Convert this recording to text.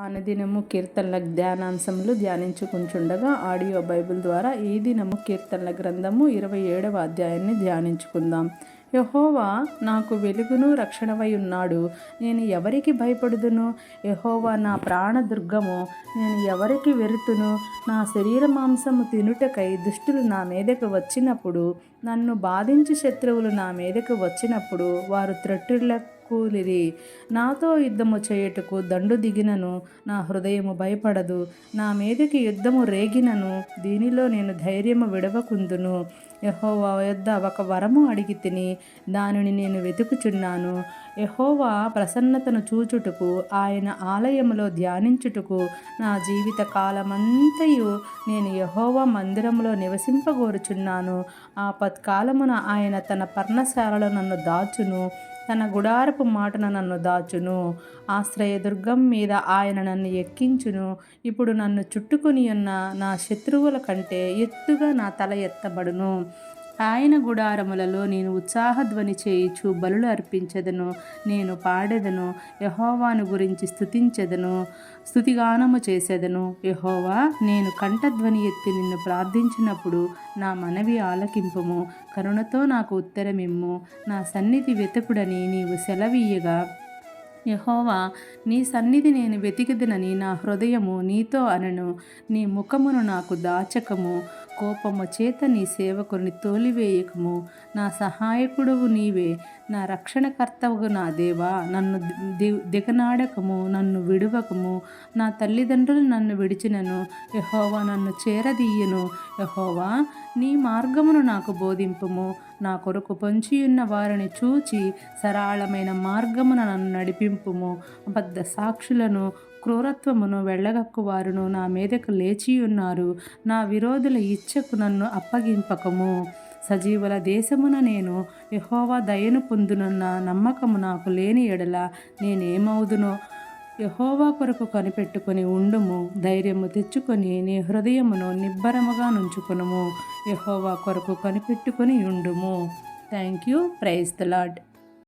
అనుదినము కీర్తనల ధ్యానాంశములు ధ్యానించుకుంటుండగా audio Bible ద్వారా ఈ దినము కీర్తనల గ్రంథము ఇరవై ఏడవ అధ్యాయాన్ని ధ్యానించుకుందాం. యహోవా నాకు వెలుగును రక్షణవై ఉన్నాడు. నేను ఎవరికి భయపడుదును? యహోవా నా ప్రాణదుర్గము. నేను ఎవరికి వెరుతును? నా శరీర మాంసము తినుటకై దుష్టులు నా మీదకు వచ్చినప్పుడు నన్ను బాధించు శత్రువులు నా మీదకు వచ్చినప్పుడు వారు త్రొట్టిళ్ళ కూలిరి. నాతో యుద్ధము చేయుటకు దండు దిగినను నా హృదయము భయపడదు. నా మీదకి యుద్ధము రేగినను దీనిలో నేను ధైర్యము విడవకుందును. యహోవా యొద్ద ఒక వరము అడిగి తిని దానిని నేను వెతుకుచున్నాను. యహోవా ప్రసన్నతను చూచుటకు ఆయన ఆలయములో ధ్యానించుటకు నా జీవిత కాలమంతయు నేను యహోవా మందిరంలో నివసింపగోరుచున్నాను. ఆపత్కాలమున ఆయన తన పర్ణశాలలో నన్ను దాచును. తన గుడారపు మాటన నన్ను దాచును. ఆశ్రయదుర్గం మీద ఆయన నన్ను ఎక్కించును. ఇప్పుడు నన్ను చుట్టుకొని ఉన్న నా శత్రువుల కంటే ఎత్తుగా నా తల ఎత్తబడును. ఆయన గుడారములలో నేను ఉత్సాహధ్వని చేయిచు బలులు అర్పించదను నేను పాడెదను యహోవాను గురించి స్థుతించెదను స్థుతిగానము చేసేదను. యహోవా నేను కంఠధ్వని ఎత్తి నిన్ను ప్రార్థించినప్పుడు నా మనవి ఆలకింపము కరుణతో నాకు ఉత్తరమిమ్ము నా సన్నిధి వెతుకుడని నీవు సెలవీయగా. యహోవా నీ సన్నిధి నేను వెతికిదనని నా హృదయము నీతో అనను నీ ముఖమును నాకు దాచకము కోపము చేత నీ సేవకుని తోలివేయకము. నా సహాయకుడువు నీవే. నా రక్షణకర్తవు నా దేవా. నన్ను దిగనాడకము నన్ను విడువకము. నా తల్లిదండ్రులు నన్ను విడిచినను. యహోవా నన్ను చేరదీయను. యహోవా నీ మార్గమును నాకు బోధింపుము. నా కొరకు పొంచియున్న వారిని చూచి సరళమైన మార్గమున నన్ను నడిపింపుము. అబద్ధ సాక్షులను క్రూరత్వమును వెళ్ళగక్కు వారును నా మీదకు లేచి ఉన్నారు నా విరోధుల ఇచ్చకు నన్ను అప్పగింపకము. సజీవుల దేశమున నేను యహోవా దయను పొందునున్న నమ్మకము నాకు లేని ఎడల నేనేమవుదునో? యహోవా కొరకు కనిపెట్టుకొని ఉండుము. ధైర్యము తెచ్చుకొని నీ హృదయమును నిబ్బరముగా నుంచుకునుము. యహోవా కొరకు కనిపెట్టుకొని ఉండుము. Thank you praise the Lord